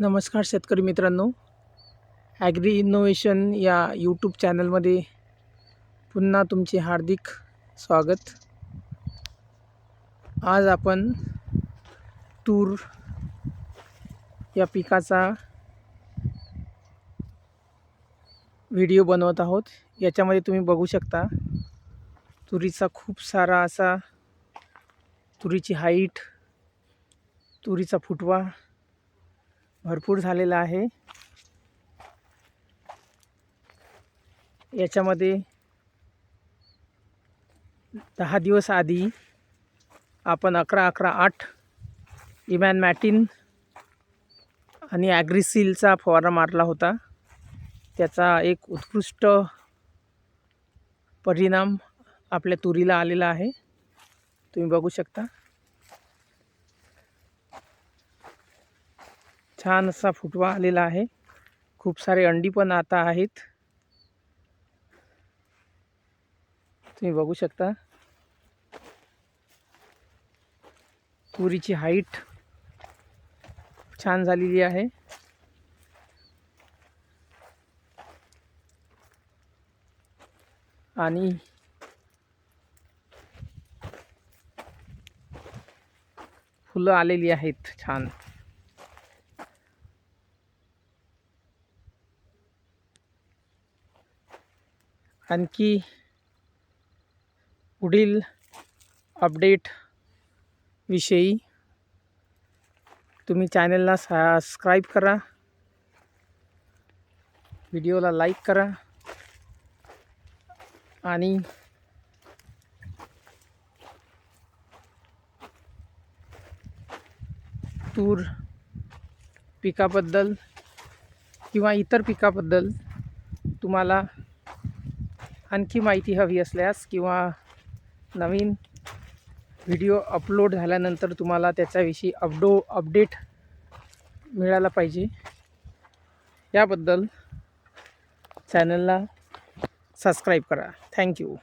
नमस्कार शेतकरी मित्रांनो. ॲग्री इनोव्हेशन या यूट्यूब चॅनलमध्ये पुन्हा तुमचे हार्दिक स्वागत. आज आपण तूर या पिकाचा व्हिडिओ बनवत आहोत. याच्यामध्ये तुम्ही बघू शकता तुरीचा खूप सारा असा तुरीची हाईट तुरीचा फुटवा भरपूर झालेला आहे. याच्यामध्ये दहा दिवस आधी आपण अकरा अकरा आठ इमॅन मॅटिन आणि ॲग्रिसिलचा फवारा मारला होता. त्याचा एक उत्कृष्ट परिणाम आपल्या तुरीला आलेला आहे. तुम्ही बघू शकता. छान असा फुटवा आलेला आहे. खूप सारे अंडी पण आता आहेत. तुम्ही बघू शकता. तुरीची हाईट छान झालेली आहे. आणि फुलं आलेली आहेत छान. आणखी पुढील अपडेट विषयी तुम्ही चॅनलला सबस्क्राईब करा. व्हिडिओला लाईक करा. आणि तूर पिकाबद्दल किंवा इतर पिकाबद्दल तुम्हाला आणखी माहिती हवी असल्यास किंवा नवीन व्हिडिओ अपलोड झाल्यानंतर तुम्हाला त्याच्याविषयी अपडो अपडेट मिळाला पाहिजे. याबद्दल चॅनलला सबस्क्राईब करा. थँक्यू.